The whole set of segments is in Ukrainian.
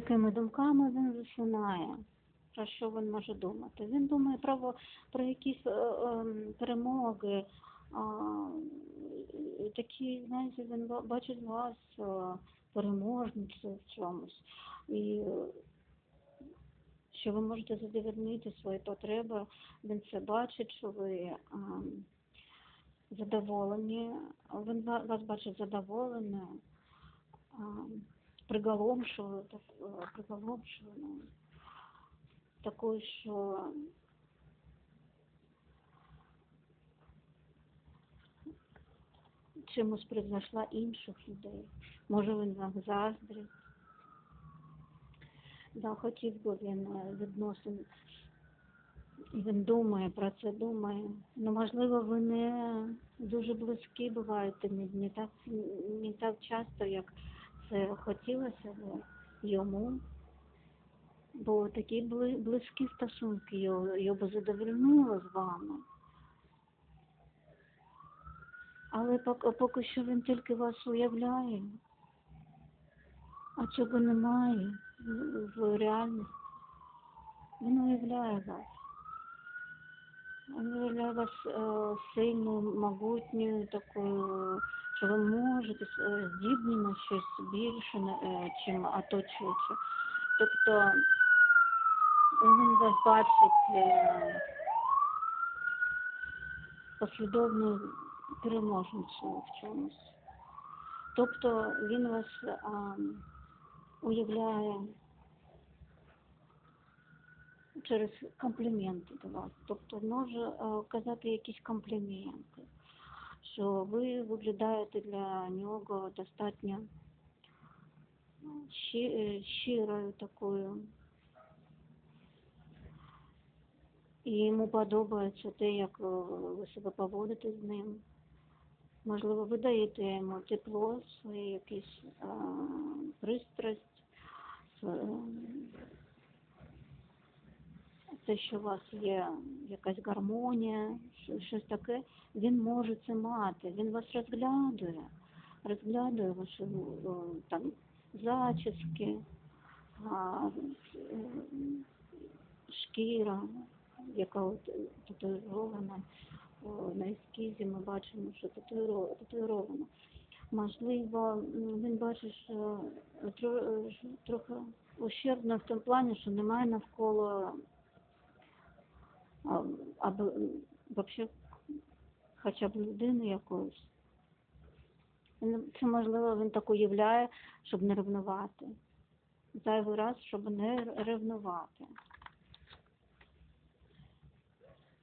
якими думками він засинає? Про що він може думати? Він думає про, про якісь е, ем, перемоги, а, такі, знаєте, він ба- бачить вас е, переможницю в чомусь. І е, що ви можете задовольнити свої потреби, він це бачить, що ви ем, задоволені, він ва- вас бачить задоволеною, ем, приголомшливою, так, е, приголомшливою, такою, що чимось превзошла інших людей. Може він вам заздрить. Да, хотів би він відносин. Він думає про це, думає. Ну, можливо, ви не дуже близькі буваєте, не, не, так, не так часто, як це хотілося б йому. Бо такі бли- близькі стосунки його, його задовольнило з вами. Але поки, поки що він тільки вас уявляє, а цього немає в, в реальності. Він уявляє вас. Він уявляє вас е, сильною, могутньою, такою, що ви можете е, здібні на щось більше, е, чим оточуючи. Тобто він вас бачить е, послідовною переможницею в чомусь. Тобто він вас а, уявляє через компліменти до вас. Тобто може а, казати якісь компліменти, що ви виглядаєте для нього достатньо е, щирою такою. І йому подобається те, як ви себе поводите з ним. Можливо, ви даєте йому тепло, свою якусь пристрасть, е, те, що у вас є якась гармонія, що- щось таке, він може це мати. Він вас розглядує, розглядує ваші е, там зачіски, е, шкіра, яка от, е, татуїрована. На ескізі ми бачимо, що татуїро- татуїровано. Можливо, він бачить, що тро- е, трохи ущербно в тому плані, що немає навколо вообще хоча б людини якоїсь. Він- Це можливо він так уявляє, щоб не ревнувати. Зайвий раз, щоб не ревнувати.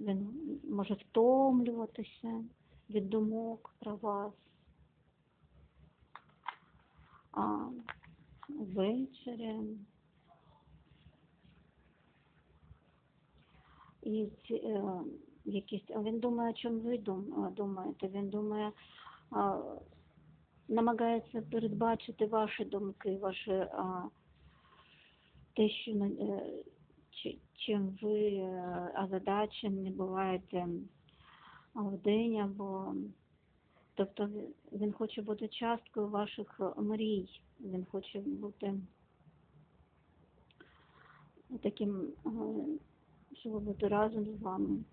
Він може втомлюватися від думок про вас. А ввечері. І ці, е, якісь, він думає, о чому ви дум, думаєте. Він думає, намагається передбачити ваші думки, ваші те, що е, чи- чим ви е, озадачені буваєте в день або тобто він- хоче бути часткою ваших мрій, він хоче бути таким, щоб бути разом з вами.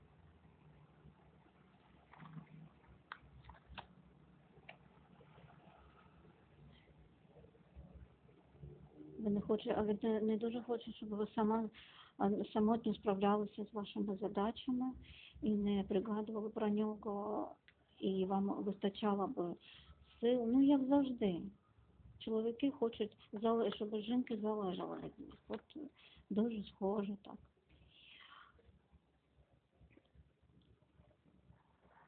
Не хоче, а не, не дуже хоче, щоб ви сама самотньо справлялися з вашими задачами і не пригадували про нього, і вам вистачало б сил. Ну, як завжди. Чоловіки хочуть, щоб жінки залежали від них. От дуже схоже так.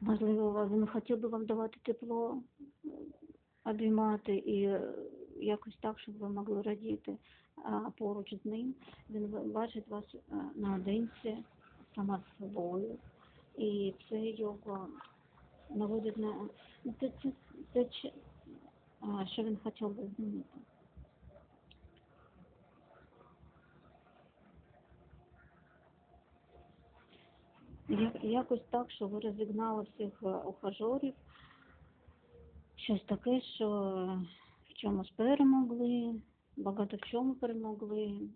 Можливо, він хотів би вам давати тепло, обіймати і е, якось так, щоб ви могли радіти а, поруч з ним. Він бачить вас наодинці, сама з собою. І це його наводить на це, що він хотів би змінити. Якось так, що ви розігнали всіх е, ухажорів, щось таке, що в чомусь перемогли, багато в чому перемогли.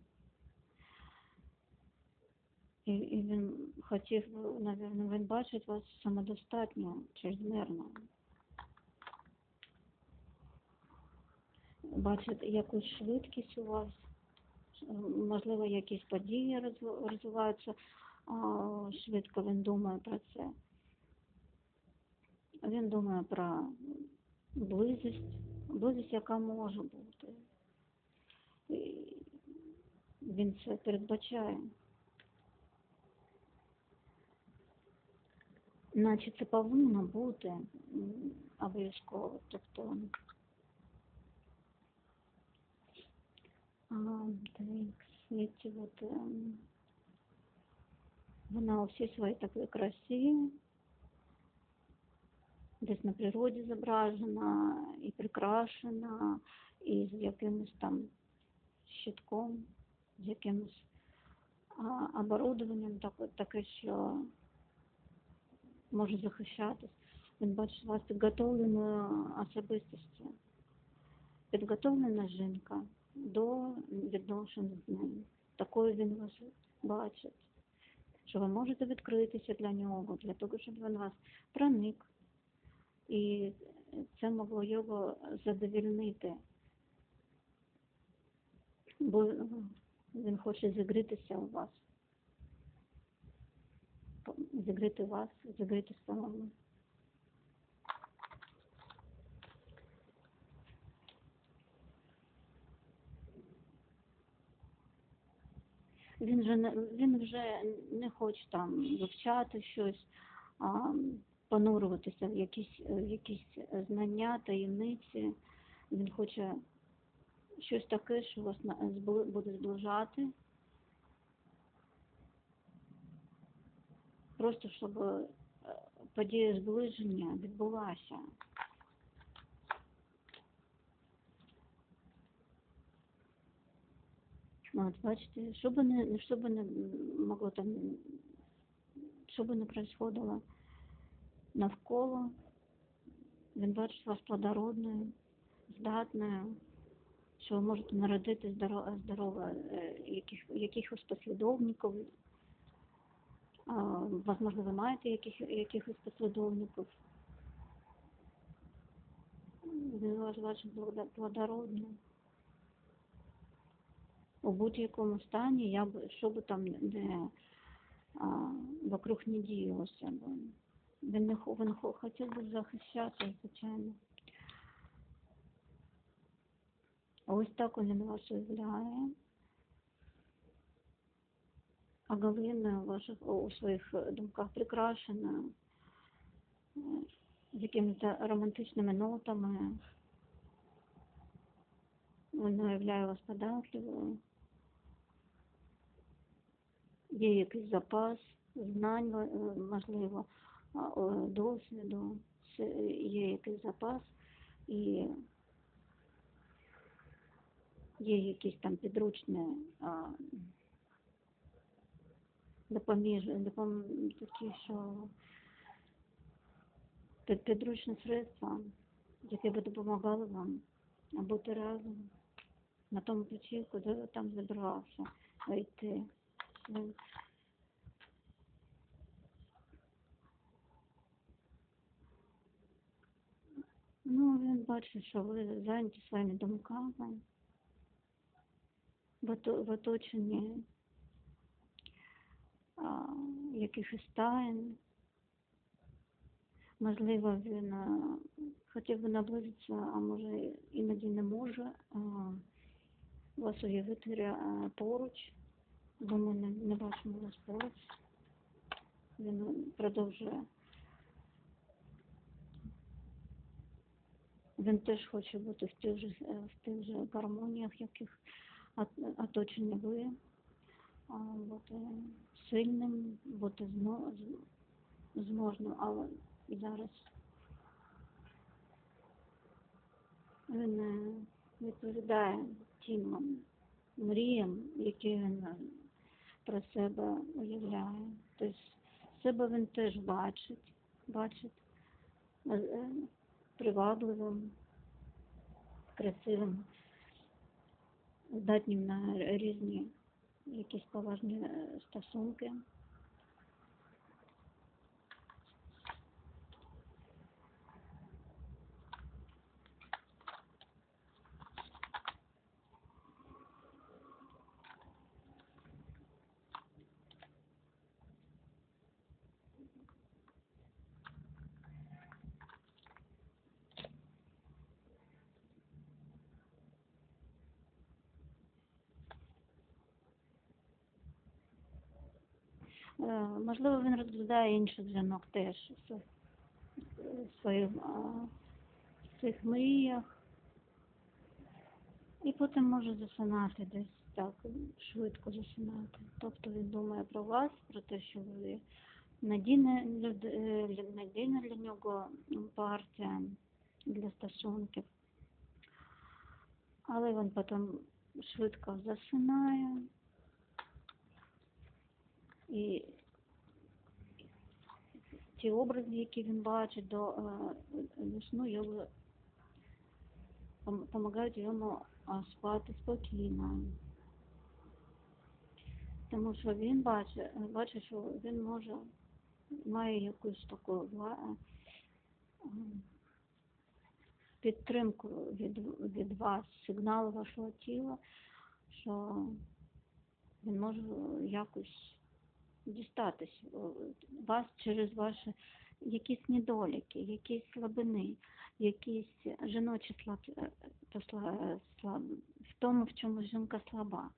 І, і він хотів, напевно, він бачить вас самодостатньо, чрезмірно. Бачить якусь швидкість у вас, можливо, якісь події розв- розвиваються швидко, він думає про це. Він думає про близість, близість, яка може бути. І він це передбачає. Наче це повинно бути обов'язково. Тобто, а, так, світі, от, ем, вона у всій своїй такій красі, десь на природі зображена, і прикрашена, і з якимось там щитком, з якимось а, оборудованням, таке, таке, що може захищатись. Він бачить вас підготовленою особистістю, підготовлена жінка до відношень з ним. Такою він вас бачить, що ви можете відкритися для нього, для того, щоб він вас проник. І це могло його задовільнити. Бо він хоче зігрітися у вас. Зігріти вас, зігріти самому. Він же не він вже не хоче там вивчати щось, а понурюватися в якісь в якісь знання, таємниці. Він хоче щось таке, що вас на- збли- буде зближати. Просто щоб е, подія зближення відбулася. От, бачите, що би не, що би не могло там, що би не происходило навколо, він бачить вас плодородною, здатною, що ви можете народити здорово, здорово е, яких, якихось послідовників. Возможно, ви маєте яких, якихось послідовників. Він вас бачить плодо- плодородною. У будь-якому стані, я б, що би там не а, вокруг не діялося б. Він не він хо- хотів би захищати, звичайно. Ось так він вас уявляє. А Галина ваших у своїх думках прикрашена з якимись романтичними нотами. Він уявляє вас податливою. Є якийсь запас знань, е, можливо, досвіду, є якийсь запас. І є якісь там підручні допоміж, допом, такі, що під, підручні средства, які би допомагали вам бути разом. На тому ключі, куди ви там забирався йти. Ну, він бачить, що ви зайняті своїми думками, в ото- в оточенні якихось таїн. Можливо, він а, хотів би наблизитися, а може іноді не може а, вас уявити а, поруч, бо ми не, не бачимо вас поруч. Він продовжує. Він теж хоче бути в тих же, е, в тих же гармоніях, яких от- оточені ви, бути сильним, бути зможним, але зараз він не відповідає тим мріям, які він е, про себе уявляє. Тобто себе він теж бачить, бачить е, привабливим, красивим. здатнім на різні якісь поважні е, стосунки. Е, Можливо, він розглядає інших жінок теж в в своїх, мріях. І потім може засинати десь так, швидко засинати. Тобто він думає про вас, про те, що ви надійна, е, надійна для нього партія для стосунків. Але він потім швидко засинає. І ті образи, які він бачить до, е, сну, його пом- допомагають йому спати спокійно. Тому що він бачить, бачить, що він може, має якусь таку ем, підтримку від, від вас, сигнал вашого тіла, що він може якось дістатись е, вас через ваші якісь недоліки, якісь слабини, якісь жіночі слаб, е, слаб, в тому, в чому жінка слаба.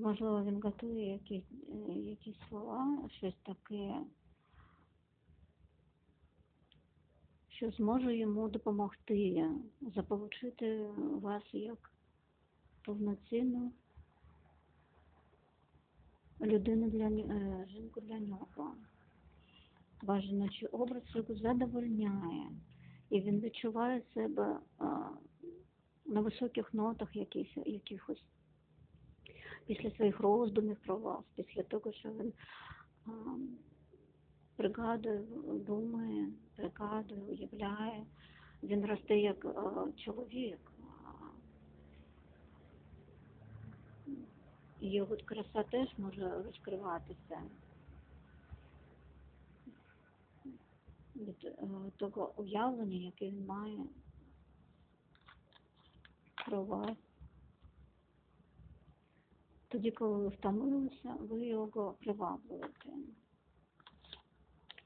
Можливо, він готує якісь, е, якісь слова, щось таке, що зможе йому допомогти заполучити вас як повноцінну людину для е, жінку для нього. Ваш жіночий образ його задовольняє, і він відчуває себе а, на високих нотах якихось, після своїх роздумів про вас, після того, що він а, пригадує, думає, пригадує, уявляє, він росте як чоловік. Його краса теж може розкриватися від е, того уявлення, яке він має про вас. Тоді, коли ви втомилися, ви його приваблюєте.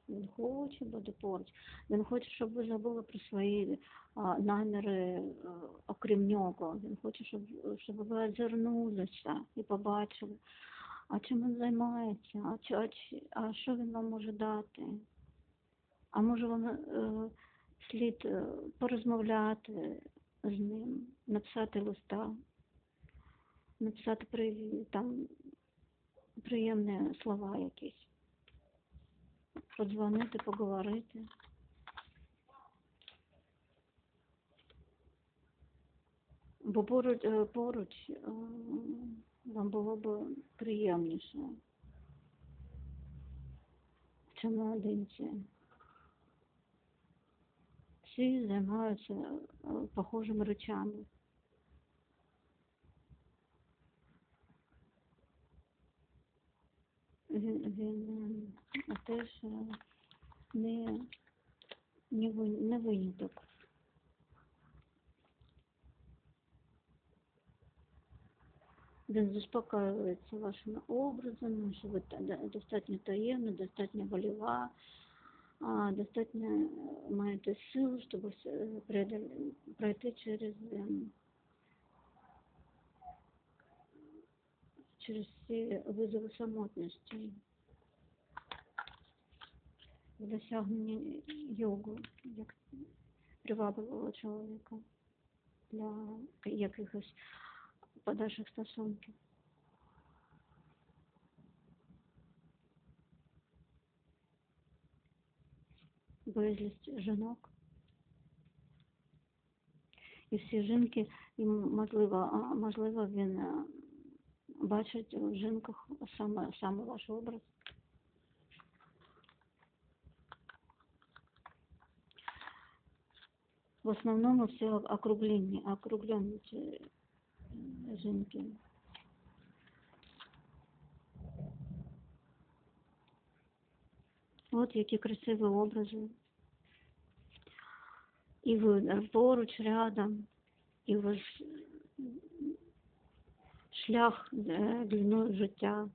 Він хоче бути поруч. Він хоче, щоб ви забули про свої а, наміри а, окрім нього. Він хоче, щоб, щоб ви озирнулися і побачили, а чим він займається, а, чи- а, чи- а що він вам може дати. А може вам е, слід е, порозмовляти з ним, написати листа, написати при, там приємні слова якісь, подзвонити, поговорити. Бо поруч, е, поруч е, вам було б приємніше, чим наодинці. Всі займаються е, похожими речами. Він, він теж е, не, не, не виняток. Він заспокоюється вашими образами, що ви достатньо таємна, достатньо воліва, достатньо е, маєте сил, щоб е, пройти через, ем, через всі визови самотності, в досягненні йогу, як привабливого чоловіка для якихось подальших стосунків. безліч жінок. І всі жінки, і можливо, можливо, він е, бачить в жінках саме, саме ваш образ. В основному все округлені, округлені ці е, жінки. От які красиві образи. І ви поруч, рядом, і ваш шлях е, длиною життя.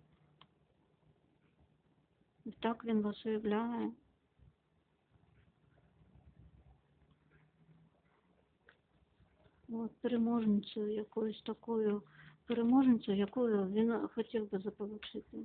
Так він вас уявляє. От переможницею якоюсь такою, переможницею, якою він хотів би заполучити.